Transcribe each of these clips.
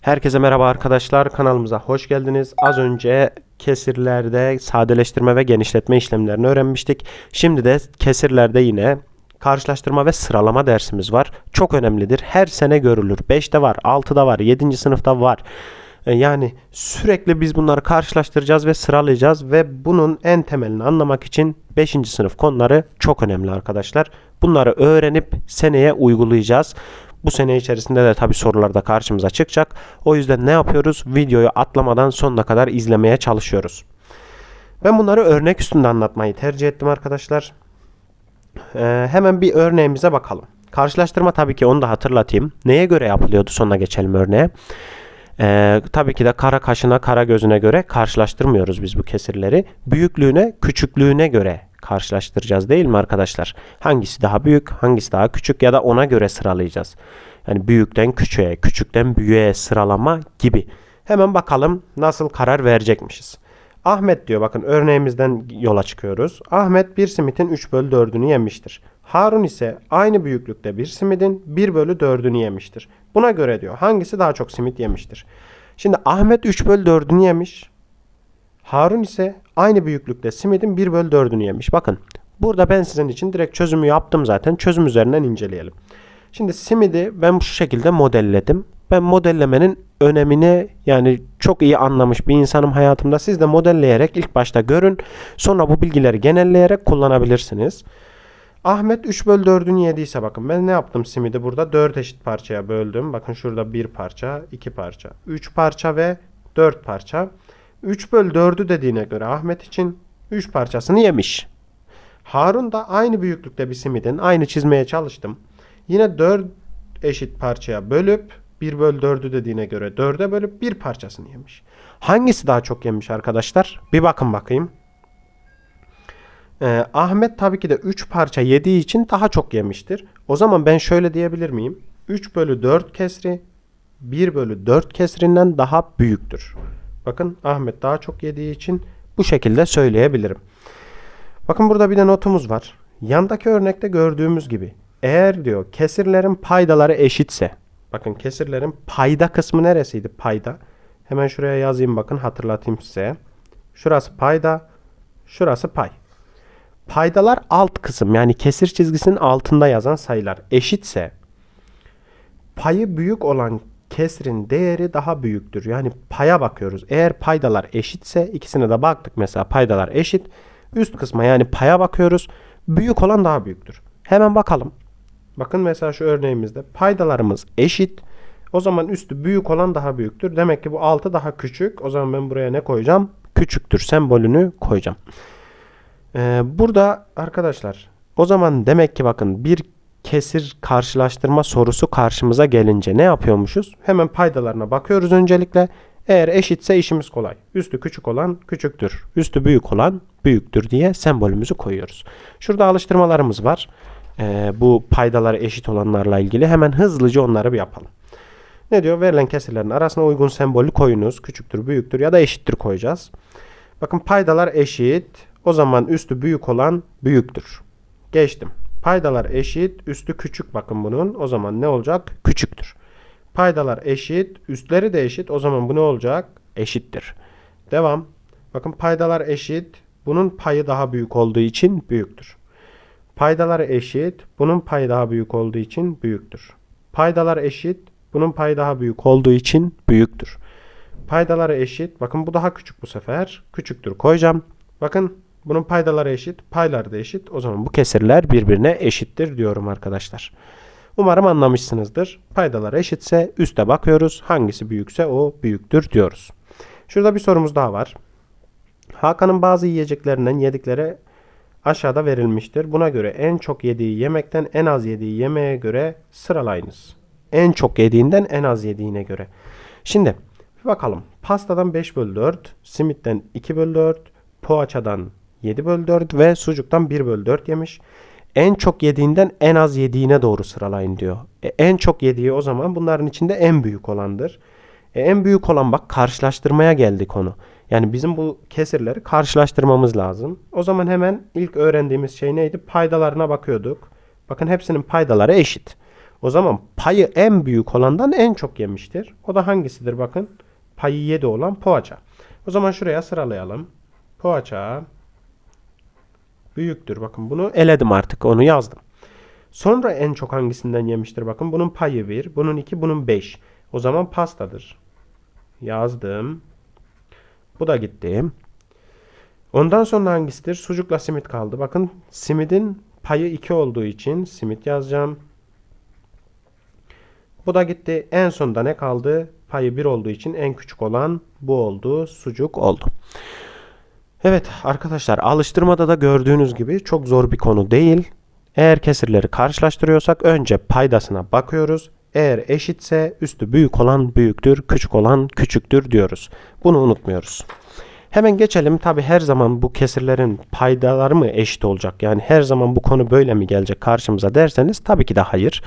Herkese merhaba arkadaşlar kanalımıza hoş geldiniz. Az önce kesirlerde sadeleştirme ve genişletme işlemlerini öğrenmiştik. Şimdi de kesirlerde yine karşılaştırma ve sıralama dersimiz var. Çok önemlidir. Her sene görülür. 5'te var, 6'da var, 7. sınıfta var. E, Yani sürekli biz bunları karşılaştıracağız ve sıralayacağız ve bunun en temelini anlamak için 5. sınıf konuları çok önemli arkadaşlar. Bunları öğrenip seneye uygulayacağız. Bu sene içerisinde de tabi sorular da karşımıza çıkacak. O yüzden ne yapıyoruz? Videoyu atlamadan sonuna kadar izlemeye çalışıyoruz. Ben bunları örnek üstünde anlatmayı tercih ettim arkadaşlar. Ee, hemen bir örneğimize bakalım. Karşılaştırma tabii ki onu da hatırlatayım. Neye göre yapılıyordu? Sonra geçelim örneğe. Ee, tabii ki de kara kaşına, kara gözüne göre karşılaştırmıyoruz biz bu kesirleri. Büyüklüğüne, küçüklüğüne göre karşılaştıracağız değil mi arkadaşlar? Hangisi daha büyük, hangisi daha küçük ya da ona göre sıralayacağız. Yani büyükten küçüğe, küçükten büyüğe sıralama gibi. Hemen bakalım nasıl karar verecekmişiz. Ahmet diyor bakın örneğimizden yola çıkıyoruz. Ahmet bir simitin 3 bölü 4'ünü yemiştir. Harun ise aynı büyüklükte bir simidin 1 bölü 4'ünü yemiştir. Buna göre diyor hangisi daha çok simit yemiştir. Şimdi Ahmet 3 bölü 4'ünü yemiş. Harun ise aynı büyüklükte simidin 1 bölü 4'ünü yemiş. Bakın burada ben sizin için direkt çözümü yaptım zaten. Çözüm üzerinden inceleyelim. Şimdi simidi ben şu şekilde modelledim. Ben modellemenin önemini yani çok iyi anlamış bir insanım hayatımda. Siz de modelleyerek ilk başta görün. Sonra bu bilgileri genelleyerek kullanabilirsiniz. Ahmet 3 bölü 4'ünü yediyse bakın ben ne yaptım simidi burada 4 eşit parçaya böldüm. Bakın şurada 1 parça, 2 parça, 3 parça ve 4 parça. 3 bölü 4'ü dediğine göre Ahmet için 3 parçasını yemiş. Harun da aynı büyüklükte bir simidin aynı çizmeye çalıştım. Yine 4 eşit parçaya bölüp 1 bölü 4'ü dediğine göre 4'e bölüp bir parçasını yemiş. Hangisi daha çok yemiş arkadaşlar? Bir bakın bakayım. Ee, Ahmet tabii ki de 3 parça yediği için daha çok yemiştir. O zaman ben şöyle diyebilir miyim? 3 bölü 4 kesri 1 bölü 4 kesrinden daha büyüktür. Bakın Ahmet daha çok yediği için bu şekilde söyleyebilirim. Bakın burada bir de notumuz var. Yandaki örnekte gördüğümüz gibi eğer diyor kesirlerin paydaları eşitse bakın kesirlerin payda kısmı neresiydi payda? Hemen şuraya yazayım bakın hatırlatayım size. Şurası payda, şurası pay. Paydalar alt kısım yani kesir çizgisinin altında yazan sayılar eşitse payı büyük olan kesrin değeri daha büyüktür. Yani paya bakıyoruz. Eğer paydalar eşitse ikisine de baktık mesela paydalar eşit. Üst kısma yani paya bakıyoruz. Büyük olan daha büyüktür. Hemen bakalım. Bakın mesela şu örneğimizde paydalarımız eşit. O zaman üstü büyük olan daha büyüktür. Demek ki bu altı daha küçük. O zaman ben buraya ne koyacağım? Küçüktür sembolünü koyacağım. Ee, burada arkadaşlar o zaman demek ki bakın bir kesir karşılaştırma sorusu karşımıza gelince ne yapıyormuşuz? Hemen paydalarına bakıyoruz öncelikle. Eğer eşitse işimiz kolay. Üstü küçük olan küçüktür. Üstü büyük olan büyüktür diye sembolümüzü koyuyoruz. Şurada alıştırmalarımız var. Ee, bu paydaları eşit olanlarla ilgili. Hemen hızlıca onları bir yapalım. Ne diyor? Verilen kesirlerin arasına uygun sembolü koyunuz. Küçüktür, büyüktür ya da eşittir koyacağız. Bakın paydalar eşit. O zaman üstü büyük olan büyüktür. Geçtim. Paydalar eşit, üstü küçük bakın bunun. O zaman ne olacak? Küçüktür. Paydalar eşit, üstleri de eşit. O zaman bu ne olacak? Eşittir. Devam. Bakın paydalar eşit. Bunun payı daha büyük olduğu için büyüktür. Paydalar eşit. Bunun payı daha büyük olduğu için büyüktür. Paydalar eşit. Bunun payı daha büyük olduğu için büyüktür. Paydaları eşit. Bakın bu daha küçük bu sefer. Küçüktür koyacağım. Bakın bunun paydaları eşit. Payları da eşit. O zaman bu kesirler birbirine eşittir diyorum arkadaşlar. Umarım anlamışsınızdır. Paydalar eşitse üste bakıyoruz. Hangisi büyükse o büyüktür diyoruz. Şurada bir sorumuz daha var. Hakan'ın bazı yiyeceklerinden yedikleri aşağıda verilmiştir. Buna göre en çok yediği yemekten en az yediği yemeğe göre sıralayınız. En çok yediğinden en az yediğine göre. Şimdi bakalım. Pastadan 5 bölü 4, simitten 2 bölü 4, poğaçadan 7 bölü 4 ve sucuktan 1 bölü 4 yemiş. En çok yediğinden en az yediğine doğru sıralayın diyor. E, en çok yediği o zaman bunların içinde en büyük olandır. E, en büyük olan bak karşılaştırmaya geldi konu. Yani bizim bu kesirleri karşılaştırmamız lazım. O zaman hemen ilk öğrendiğimiz şey neydi? Paydalarına bakıyorduk. Bakın hepsinin paydaları eşit. O zaman payı en büyük olandan en çok yemiştir. O da hangisidir bakın? Payı 7 olan poğaça. O zaman şuraya sıralayalım. Poğaça büyüktür. Bakın bunu eledim artık. Onu yazdım. Sonra en çok hangisinden yemiştir? Bakın bunun payı 1, bunun 2, bunun 5. O zaman pastadır. Yazdım. Bu da gitti. Ondan sonra hangisidir? Sucukla simit kaldı. Bakın simidin payı 2 olduğu için simit yazacağım. Bu da gitti. En sonda ne kaldı? Payı 1 olduğu için en küçük olan bu oldu. Sucuk oldu. Evet arkadaşlar alıştırmada da gördüğünüz gibi çok zor bir konu değil. Eğer kesirleri karşılaştırıyorsak önce paydasına bakıyoruz. Eğer eşitse üstü büyük olan büyüktür, küçük olan küçüktür diyoruz. Bunu unutmuyoruz. Hemen geçelim. Tabi her zaman bu kesirlerin paydaları mı eşit olacak? Yani her zaman bu konu böyle mi gelecek karşımıza derseniz tabii ki de hayır.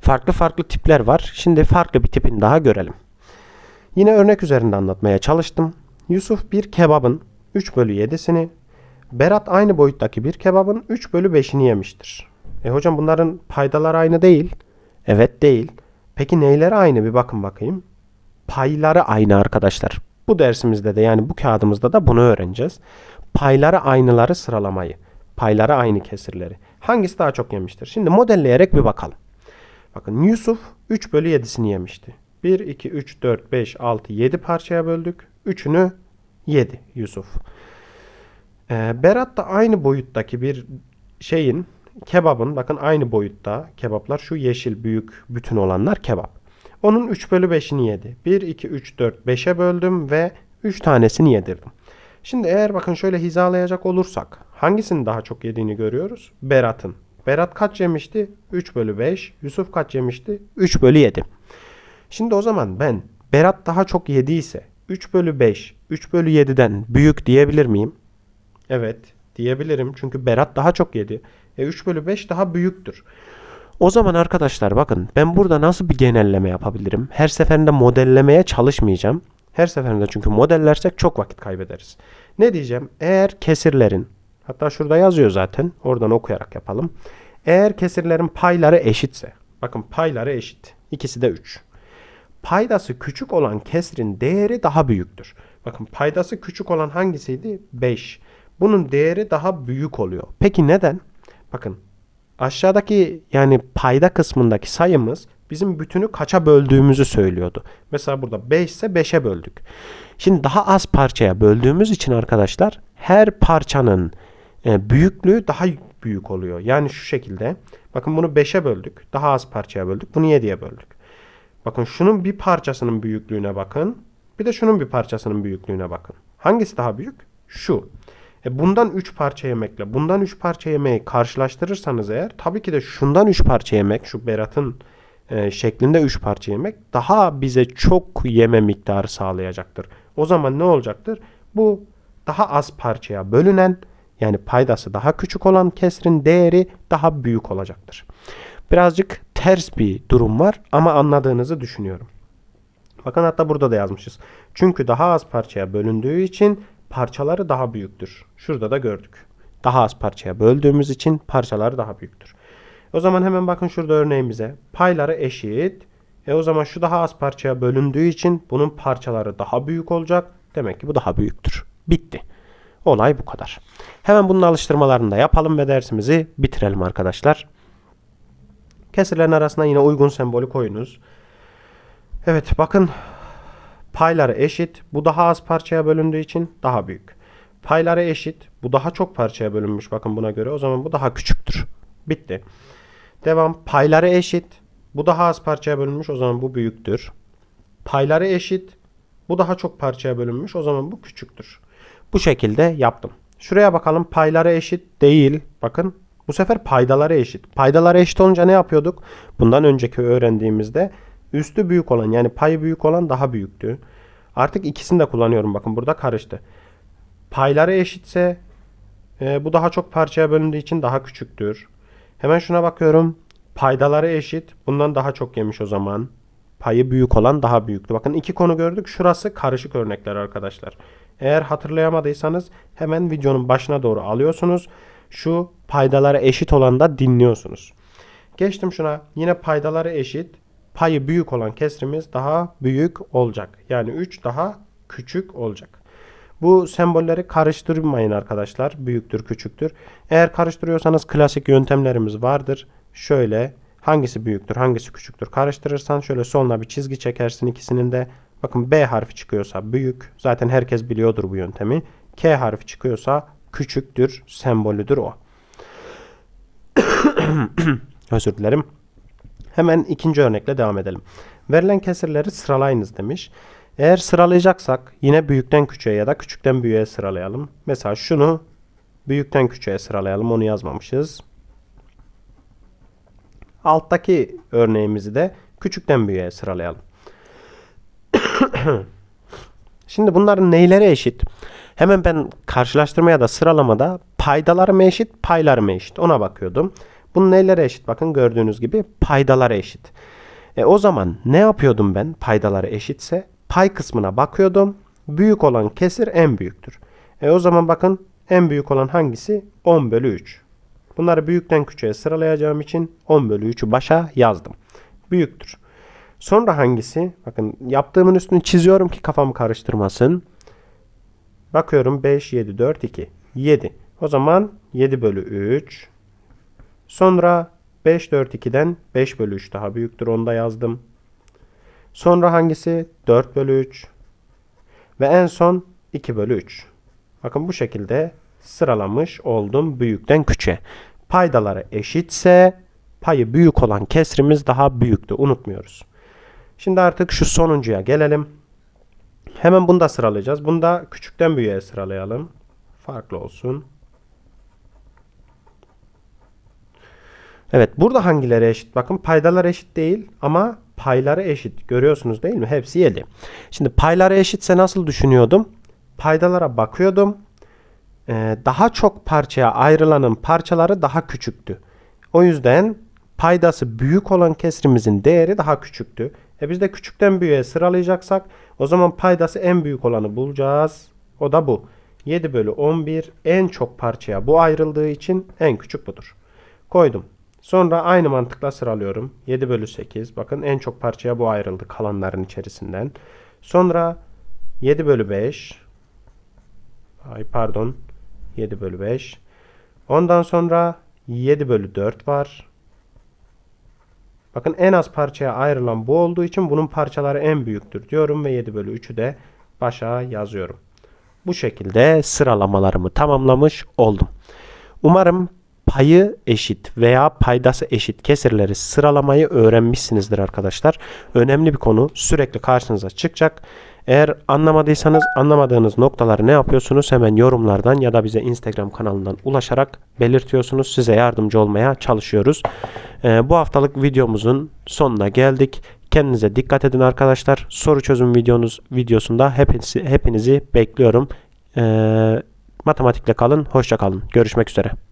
Farklı farklı tipler var. Şimdi farklı bir tipini daha görelim. Yine örnek üzerinde anlatmaya çalıştım. Yusuf bir kebabın 3 bölü 7'sini, Berat aynı boyuttaki bir kebabın 3 bölü 5'ini yemiştir. E hocam bunların paydaları aynı değil. Evet değil. Peki neyleri aynı bir bakın bakayım. Payları aynı arkadaşlar. Bu dersimizde de yani bu kağıdımızda da bunu öğreneceğiz. Payları aynıları sıralamayı. Payları aynı kesirleri. Hangisi daha çok yemiştir? Şimdi modelleyerek bir bakalım. Bakın Yusuf 3 bölü 7'sini yemişti. 1, 2, 3, 4, 5, 6, 7 parçaya böldük. 3'ünü yedi Yusuf. Ee, Berat da aynı boyuttaki bir şeyin kebabın bakın aynı boyutta kebaplar şu yeşil büyük bütün olanlar kebap. Onun 3 bölü 5'ini yedi. 1, 2, 3, 4, 5'e böldüm ve 3 tanesini yedirdim. Şimdi eğer bakın şöyle hizalayacak olursak hangisinin daha çok yediğini görüyoruz? Berat'ın. Berat kaç yemişti? 3 bölü 5. Yusuf kaç yemişti? 3 bölü 7. Şimdi o zaman ben Berat daha çok yediyse 3 bölü 5, 3 bölü 7'den büyük diyebilir miyim? Evet diyebilirim çünkü Berat daha çok yedi. E 3 bölü 5 daha büyüktür. O zaman arkadaşlar bakın ben burada nasıl bir genelleme yapabilirim? Her seferinde modellemeye çalışmayacağım. Her seferinde çünkü modellersek çok vakit kaybederiz. Ne diyeceğim? Eğer kesirlerin hatta şurada yazıyor zaten oradan okuyarak yapalım. Eğer kesirlerin payları eşitse bakın payları eşit. İkisi de 3 paydası küçük olan kesrin değeri daha büyüktür. Bakın paydası küçük olan hangisiydi? 5. Bunun değeri daha büyük oluyor. Peki neden? Bakın aşağıdaki yani payda kısmındaki sayımız bizim bütünü kaça böldüğümüzü söylüyordu. Mesela burada 5 ise 5'e böldük. Şimdi daha az parçaya böldüğümüz için arkadaşlar her parçanın e, büyüklüğü daha büyük oluyor. Yani şu şekilde. Bakın bunu 5'e böldük. Daha az parçaya böldük. Bunu 7'ye böldük. Bakın şunun bir parçasının büyüklüğüne bakın. Bir de şunun bir parçasının büyüklüğüne bakın. Hangisi daha büyük? Şu. E bundan 3 parça yemekle bundan 3 parça yemeği karşılaştırırsanız eğer tabii ki de şundan 3 parça yemek şu Berat'ın e, şeklinde 3 parça yemek daha bize çok yeme miktarı sağlayacaktır. O zaman ne olacaktır? Bu daha az parçaya bölünen yani paydası daha küçük olan kesrin değeri daha büyük olacaktır. Birazcık ters bir durum var ama anladığınızı düşünüyorum. Bakın hatta burada da yazmışız. Çünkü daha az parçaya bölündüğü için parçaları daha büyüktür. Şurada da gördük. Daha az parçaya böldüğümüz için parçaları daha büyüktür. O zaman hemen bakın şurada örneğimize. Payları eşit. E o zaman şu daha az parçaya bölündüğü için bunun parçaları daha büyük olacak. Demek ki bu daha büyüktür. Bitti. Olay bu kadar. Hemen bunun alıştırmalarını da yapalım ve dersimizi bitirelim arkadaşlar. Kesirlerin arasına yine uygun sembolü koyunuz. Evet bakın payları eşit. Bu daha az parçaya bölündüğü için daha büyük. Payları eşit. Bu daha çok parçaya bölünmüş bakın buna göre. O zaman bu daha küçüktür. Bitti. Devam. Payları eşit. Bu daha az parçaya bölünmüş. O zaman bu büyüktür. Payları eşit. Bu daha çok parçaya bölünmüş. O zaman bu küçüktür. Bu şekilde yaptım. Şuraya bakalım. Payları eşit değil. Bakın bu sefer paydaları eşit. Paydaları eşit olunca ne yapıyorduk? Bundan önceki öğrendiğimizde üstü büyük olan yani payı büyük olan daha büyüktü. Artık ikisini de kullanıyorum. Bakın burada karıştı. Payları eşitse e, bu daha çok parçaya bölündüğü için daha küçüktür. Hemen şuna bakıyorum. Paydaları eşit. Bundan daha çok yemiş o zaman. Payı büyük olan daha büyüktü. Bakın iki konu gördük. Şurası karışık örnekler arkadaşlar. Eğer hatırlayamadıysanız hemen videonun başına doğru alıyorsunuz şu paydalara eşit olan da dinliyorsunuz. Geçtim şuna. Yine paydaları eşit. Payı büyük olan kesrimiz daha büyük olacak. Yani 3 daha küçük olacak. Bu sembolleri karıştırmayın arkadaşlar. Büyüktür, küçüktür. Eğer karıştırıyorsanız klasik yöntemlerimiz vardır. Şöyle hangisi büyüktür, hangisi küçüktür karıştırırsan şöyle soluna bir çizgi çekersin ikisinin de. Bakın B harfi çıkıyorsa büyük. Zaten herkes biliyordur bu yöntemi. K harfi çıkıyorsa küçüktür, sembolüdür o. Özür dilerim. Hemen ikinci örnekle devam edelim. Verilen kesirleri sıralayınız demiş. Eğer sıralayacaksak yine büyükten küçüğe ya da küçükten büyüğe sıralayalım. Mesela şunu büyükten küçüğe sıralayalım. Onu yazmamışız. Alttaki örneğimizi de küçükten büyüğe sıralayalım. Şimdi bunların neyleri eşit? Hemen ben karşılaştırmaya da sıralamada paydaları mı eşit, payları mı eşit ona bakıyordum. Bunun neyleri eşit? Bakın gördüğünüz gibi paydaları eşit. E o zaman ne yapıyordum ben paydaları eşitse? Pay kısmına bakıyordum. Büyük olan kesir en büyüktür. E o zaman bakın en büyük olan hangisi? 10 bölü 3. Bunları büyükten küçüğe sıralayacağım için 10 bölü 3'ü başa yazdım. Büyüktür. Sonra hangisi? Bakın yaptığımın üstünü çiziyorum ki kafamı karıştırmasın. Bakıyorum 5, 7, 4, 2. 7. O zaman 7 bölü 3. Sonra 5, 4, 2'den 5 bölü 3 daha büyüktür. Onu da yazdım. Sonra hangisi? 4 bölü 3. Ve en son 2 bölü 3. Bakın bu şekilde sıralamış oldum büyükten küçüğe. Paydaları eşitse payı büyük olan kesrimiz daha büyüktü. Unutmuyoruz. Şimdi artık şu sonuncuya gelelim. Hemen bunu da sıralayacağız. Bunu da küçükten büyüğe sıralayalım. Farklı olsun. Evet burada hangileri eşit? Bakın paydalar eşit değil ama payları eşit. Görüyorsunuz değil mi? Hepsi 7. Şimdi payları eşitse nasıl düşünüyordum? Paydalara bakıyordum. Ee, daha çok parçaya ayrılanın parçaları daha küçüktü. O yüzden paydası büyük olan kesrimizin değeri daha küçüktü. E biz de küçükten büyüğe sıralayacaksak o zaman paydası en büyük olanı bulacağız. O da bu. 7 bölü 11 en çok parçaya bu ayrıldığı için en küçük budur. Koydum. Sonra aynı mantıkla sıralıyorum. 7 bölü 8. Bakın en çok parçaya bu ayrıldı kalanların içerisinden. Sonra 7 bölü 5. Ay pardon. 7 bölü 5. Ondan sonra 7 bölü 4 var. Bakın en az parçaya ayrılan bu olduğu için bunun parçaları en büyüktür diyorum ve 7 bölü 3'ü de başa yazıyorum. Bu şekilde sıralamalarımı tamamlamış oldum. Umarım payı eşit veya paydası eşit kesirleri sıralamayı öğrenmişsinizdir arkadaşlar. Önemli bir konu sürekli karşınıza çıkacak. Eğer anlamadıysanız anlamadığınız noktaları ne yapıyorsunuz hemen yorumlardan ya da bize Instagram kanalından ulaşarak belirtiyorsunuz. Size yardımcı olmaya çalışıyoruz. Ee, bu haftalık videomuzun sonuna geldik. Kendinize dikkat edin arkadaşlar. Soru çözüm videonuz videosunda hepinizi, hepinizi bekliyorum. Ee, matematikle kalın. Hoşça kalın. Görüşmek üzere.